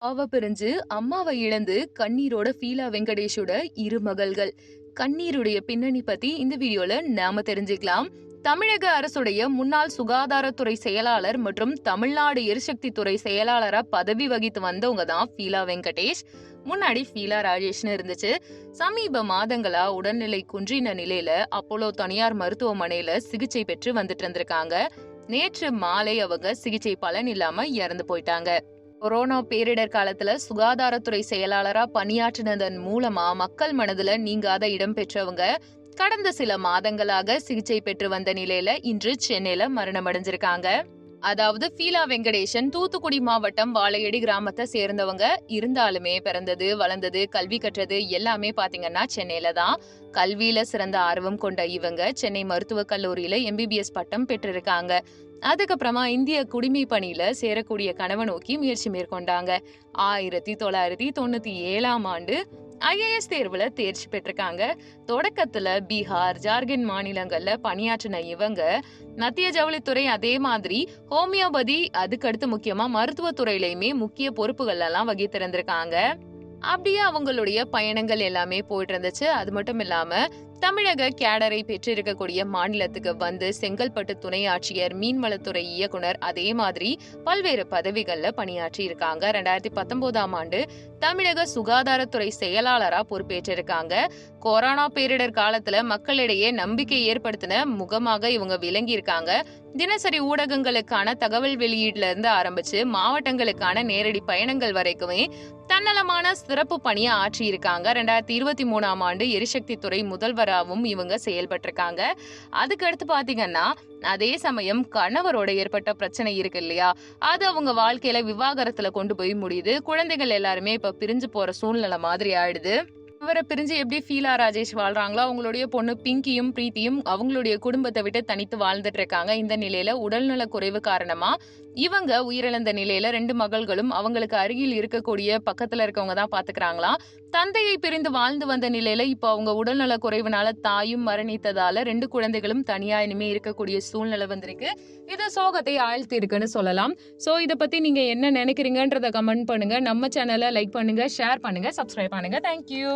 அவ பிரிஞ்சு அம்மாவை இழந்து கண்ணீரோட ஃபீலா வெங்கடேஷோட இரு மகள்கள். கண்ணீருடைய பின்னணி பத்தி இந்த வீடியோல நாம தெரிஞ்சுக்கலாம். தமிழக அரசுடைய முன்னாள் சுகாதாரத்துறை செயலாளர் மற்றும் தமிழ்நாடு எரிசக்தி துறை செயலாளரா பதவி வகித்து வந்தவங்க தான் ஃபீலா வெங்கடேஷ். முன்னாடி ஃபீலா ராஜேஷ்னு இருந்துச்சு. சமீப மாதங்களா உடல்நிலை குன்றின நிலையில அப்போலோ தனியார் மருத்துவமனையில சிகிச்சை பெற்று வந்துட்டு இருந்திருக்காங்க. நேற்று மாலை அவங்க சிகிச்சை பலன் இல்லாம இறந்து போயிட்டாங்க. கொரோனா பேரிடர் காலத்துல சுகாதாரத்துறை செயலாளரா பணியாற்றினதன் மூலமா மக்கள் மனதுல நீங்காத இடம் பெற்றவங்க கடந்த சில மாதங்களாக சிகிச்சை பெற்று வந்த நிலையில இன்று சென்னையில மரணம் அடைஞ்சிருக்காங்க. அதாவது ஃபீலா வெங்கடேசன் தூத்துக்குடி மாவட்டம் வாழையடி கிராமத்தை சேர்ந்தவங்க. இருந்தாலுமே பிறந்தது வளர்ந்தது கல்வி கற்றது எல்லாமே பாத்தீங்கன்னா சென்னையில தான். கல்வியில சிறந்த ஆர்வம் கொண்ட இவங்க சென்னை மருத்துவக் கல்லூரியில எம்பிபிஎஸ் பட்டம் பெற்றிருக்காங்க. அதுக்கப்புறமா இந்திய குடிமை பணியில சேரக்கூடிய கனவை நோக்கி முயற்சி மேற்கொண்டாங்க. ஆயிரத்தி தொள்ளாயிரத்தி தொண்ணூத்தி ஏழாம் ஆண்டு ஐஏஎஸ் தேர்வுல தேர்ச்சி பெற்றிருக்காங்க. தொடக்கத்துல பீகார் ஜார்க்கண்ட் மாநிலங்கள்ல பணியாற்றின இவங்க மத்திய ஜவுளித்துறை அதே மாதிரி ஹோமியோபதி அதுக்கடுத்து முக்கியமா மருத்துவத்துறையிலயுமே முக்கிய பொறுப்புகள் எல்லாம் வகித்திருந்திருக்காங்க. அப்படியே அவங்களுடைய பயணங்கள் எல்லாமே போயிட்டு இருந்துச்சு. அது மட்டும் இல்லாம தமிழக கேடரை பெற்றிருக்கக்கூடிய மாநிலத்துக்கு வந்து செங்கல்பட்டு துணை ஆட்சியர் மீன்வளத்துறை இயக்குனர் அதே மாதிரி பல்வேறு பதவிகள்ல பணியாற்றி இருக்காங்க. ரெண்டாயிரத்தி பத்தொன்பதாம் ஆண்டு தமிழக சுகாதாரத்துறை செயலாளரா பொறுப்பேற்றிருக்காங்க. கொரோனா பேரிடர் காலத்துல மக்களிடையே நம்பிக்கை ஏற்படுத்தின முகமாக இவங்க விளங்கி இருக்காங்க தினசரி ஊடகங்களுக்கான தகவல் வெளியீடுல இருந்து ஆரம்பிச்சு மாவட்டங்களுக்கான நேரடி பயணங்கள் வரைக்குமே தன்னலமான சிறப்பு பணியை ஆற்றியிருக்காங்க. ரெண்டாயிரத்தி இருபத்தி மூணாம் ஆண்டு எரிசக்தி துறை முதல்வராகவும் இவங்க செயல்பட்டிருக்காங்க. அதுக்கு அடுத்து பாத்தீங்கன்னா அதே சமயம் கணவரோட ஏற்பட்ட பிரச்சனை இருக்கு இல்லையா? அது அவங்க வாழ்க்கையில விவாகரத்துல கொண்டு போய் முடியுது. குழந்தைகள் எல்லாருமே இப்ப பிரிஞ்சு போற சூழ்நிலை மாதிரி ஆயிடுது. அவரை பிரிஞ்சு எப்படி ஃபீலா ராஜேஷ் வாழ்றாங்களோ அவங்களுடைய பொண்ணு பிங்கியும் பிரீத்தியும் அவங்களுடைய குடும்பத்தை விட்டு தனித்து வாழ்ந்துட்டு இருக்காங்க. இந்த நிலையில உடல்நல குறைவு காரணமா இவங்க உயிரிழந்த நிலையில ரெண்டு மகள்களும் அவங்களுக்கு அருகில் இருக்கக்கூடிய பக்கத்துல இருக்கவங்க தான் பாத்துக்கிறாங்களாம் தந்தையை பிரிந்து வாழ்ந்து வந்த நிலையில இப்போ அவங்க உடல்நல குறைவுனால தாயும் மரணித்ததால ரெண்டு குழந்தைகளும் தனியா இனிமே இருக்கக்கூடிய சூழ்நிலை வந்திருக்கு. இது சோகத்தை ஆழ்த்தி இருக்குன்னு சொல்லலாம். சோ இதை பத்தி நீங்க என்ன நினைக்கிறீங்கன்றத கமெண்ட் பண்ணுங்க. நம்ம சேனலை லைக் பண்ணுங்க ஷேர் பண்ணுங்க சப்ஸ்கிரைப் பண்ணுங்க. தேங்க்யூ